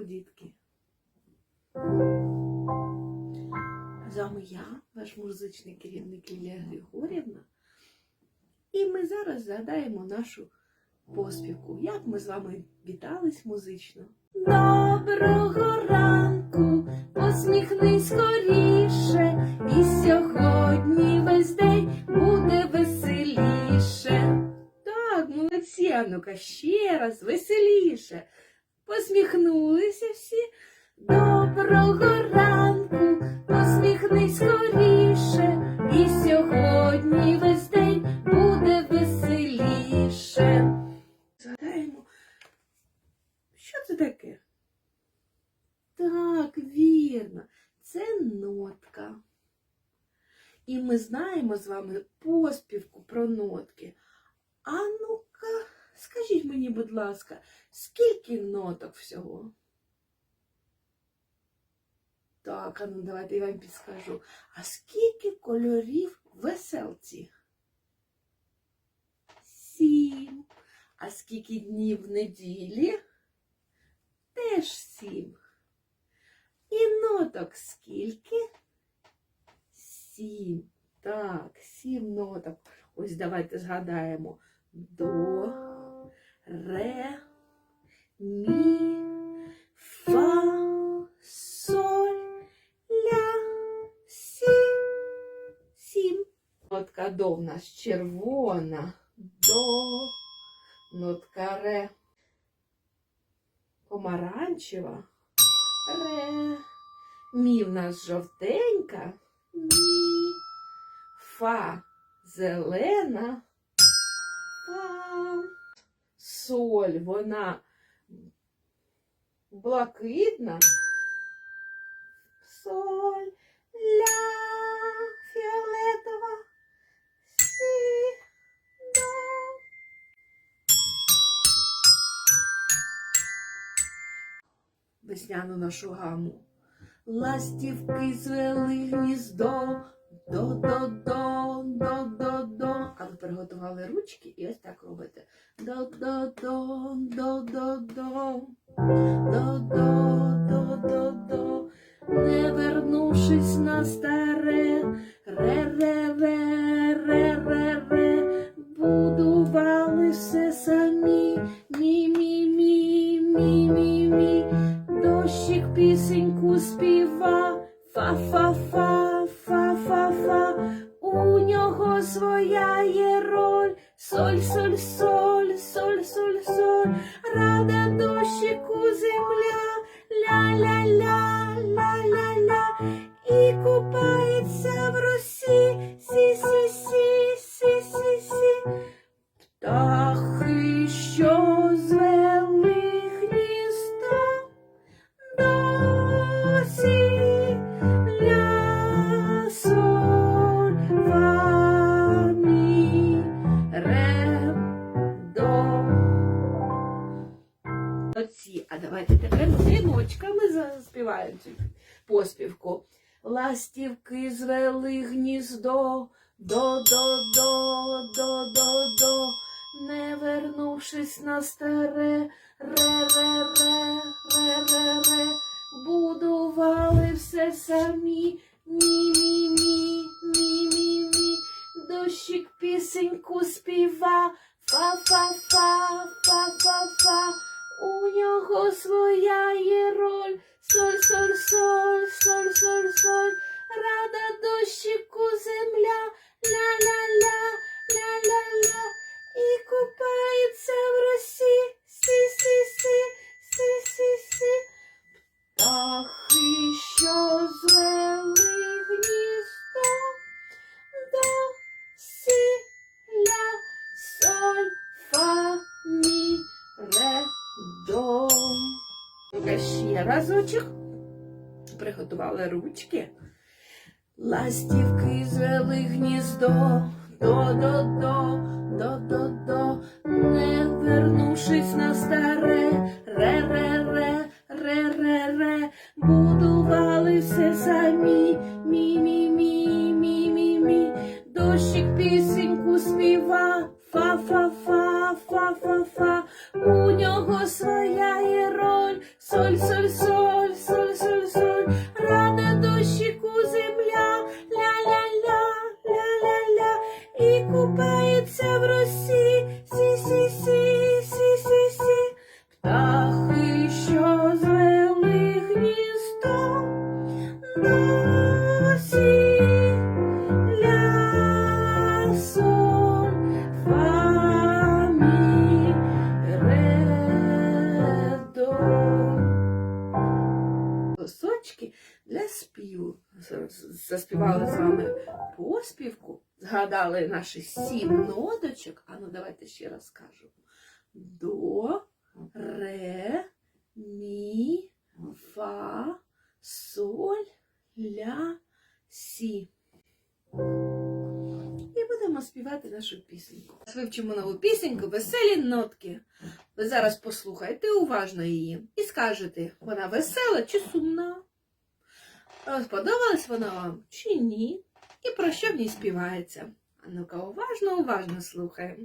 ранку, дітки! З вами я, ваш музичний керівник Лілія Григорівна. І ми зараз згадаємо нашу поспівку. Як ми з вами вітались музично. Доброго ранку, посміхнись скоріше, Посміхнулися всі. Доброго ранку, посміхнись скоріше, і сьогодні весь день буде веселіше. Згадаємо, що це таке? Так, вірно, це нотка. І ми знаємо з вами поспівку про нотки. А ну-ка, скажіть мені, будь ласка, скільки ноток всього? Так, а ну давайте я вам підскажу. А скільки кольорів веселці? Сім. А скільки днів в неділі? Теж сім. І ноток скільки? Сім. Так, сім ноток. Ось давайте згадаємо. До, ре, мі, фа, соль, ля, сі. Сім. Нотка до в нас червона. До. Нотка ре. Помаранчева. Ре. Мі в нас жовтенька. Мі. Фа зелена. Фа. Соль, вона блакитна. Соль, ля, фіолетова, сі, до. Весняну нашу гаму. Ластівки звели гніздо, до-до-до, до-до-до. Приготували ручки і ось так робите. До-до-до, до-до-до, до-до-до-до-до. Не вернувшись на старе, ре-ре-ре, ре-ре-ре, будували все самі, мі-мі-мі, мі-мі-мі, дощик пісеньку співа, фа-фа-фа, фа-фа-фа, у нього своя соль, соль, соль, соль, соль, соль, рада дощику земля, ля-ля-ля, Ластівки звели гніздо, до-до-до, до-до-до, не вернувшись на старе, ре-ре-ре, ре-ре-ре, будували все самі, мі-мі-мі, мі-мі-мі, дощик пісеньку співа, фа-фа-фа, фа-фа-фа, у нього своя є роль, соль, соль, соль, соль, соль, соль, ще разочок. Приготували ручки. Ластівки звели гніздо, до-до-до, до-до-до, не вернувшись на старе, ре-ре-ре, ре-ре-ре, будували все самі, мі-мі-мі, мі-мі-мі, дощик пісеньку співа, фа-фа-фа, фа-фа-фа, у нього своя є роль, соль, соль, і поспівку, згадали наші сім ноточок. А ну давайте ще раз скажу. До, ре, мі, фа, соль, ля, сі. І будемо співати нашу пісеньку. Вивчимо нову пісеньку, веселі нотки. Ви зараз послухайте уважно її і скажете, вона весела чи сумна? Сподобалась вона вам чи ні? І про що в ній співається? А ну-ка, уважно, уважно слухаємо.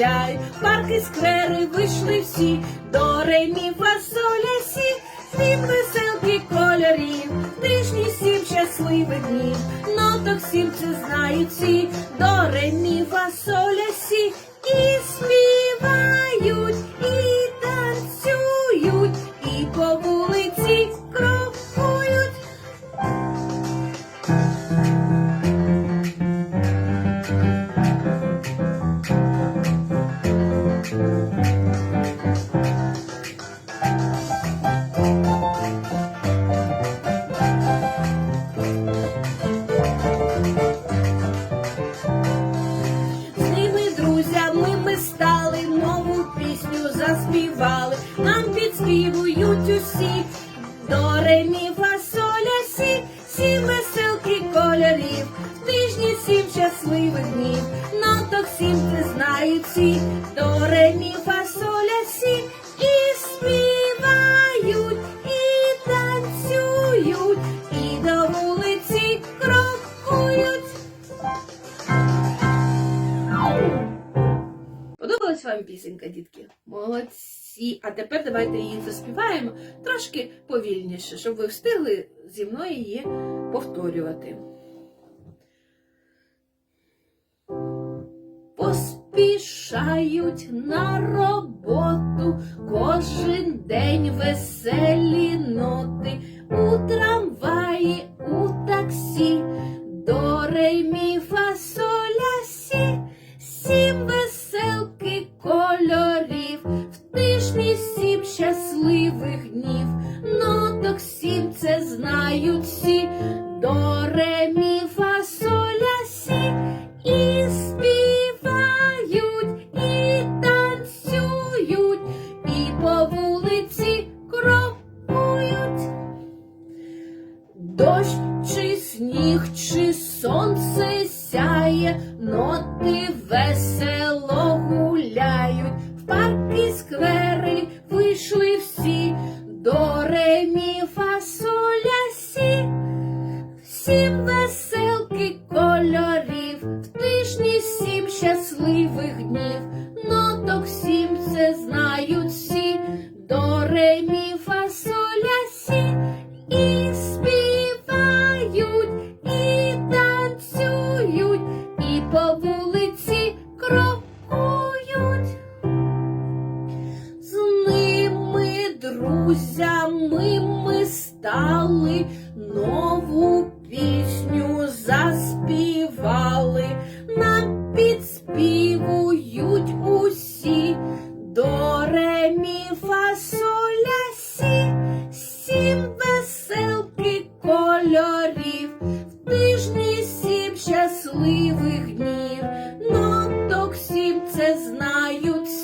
Гуляй. Парки сквери вийшли всі, до ремі фасоля сі, Світ веселки кольорів, тижні сім щасливих днів, ноток сім це знають всі, Подобалась вам пісенька, дітки? Молодці! А тепер давайте її заспіваємо трошки повільніше, щоб ви встигли зі мною її повторювати. Поспішають на роботу кожен день веселі ноти веселки кольорів, в тижні сім щасливих днів, ноток сім це знають всі, до ремі фасоля сі. І співають, і танцюють, і по вулиці крокують. З ними друзями ми стали, нову знають.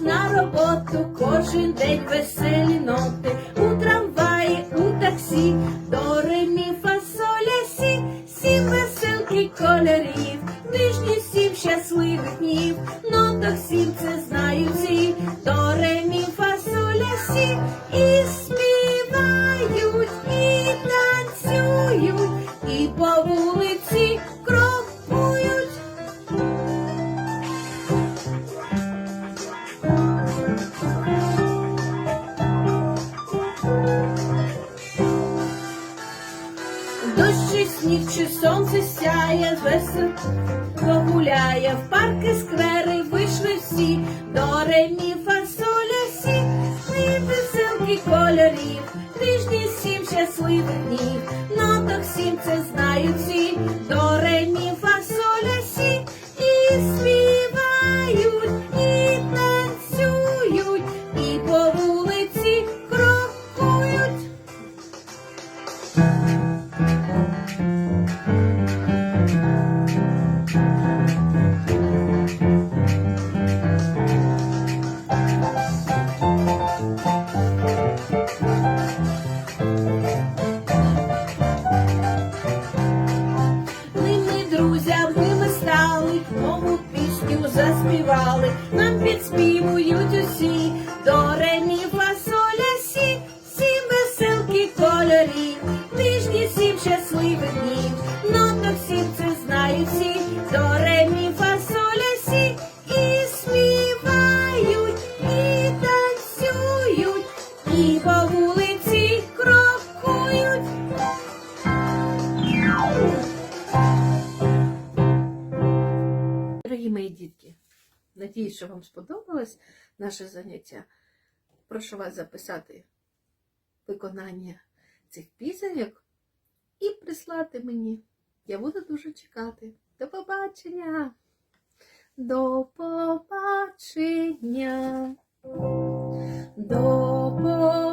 на роботу, кожен день веселі ноти. погуляє в парки, сквери, вийшли всі, до ремі, фасоля сі, веселки кольорів, тижні сім щасливих днів, ноток сім це знають всі, до ремі, вам сподобалось наше заняття, прошу вас записати виконання цих пісеньок і прислати мені. Я буду дуже чекати. До побачення! До побачення! До побачення!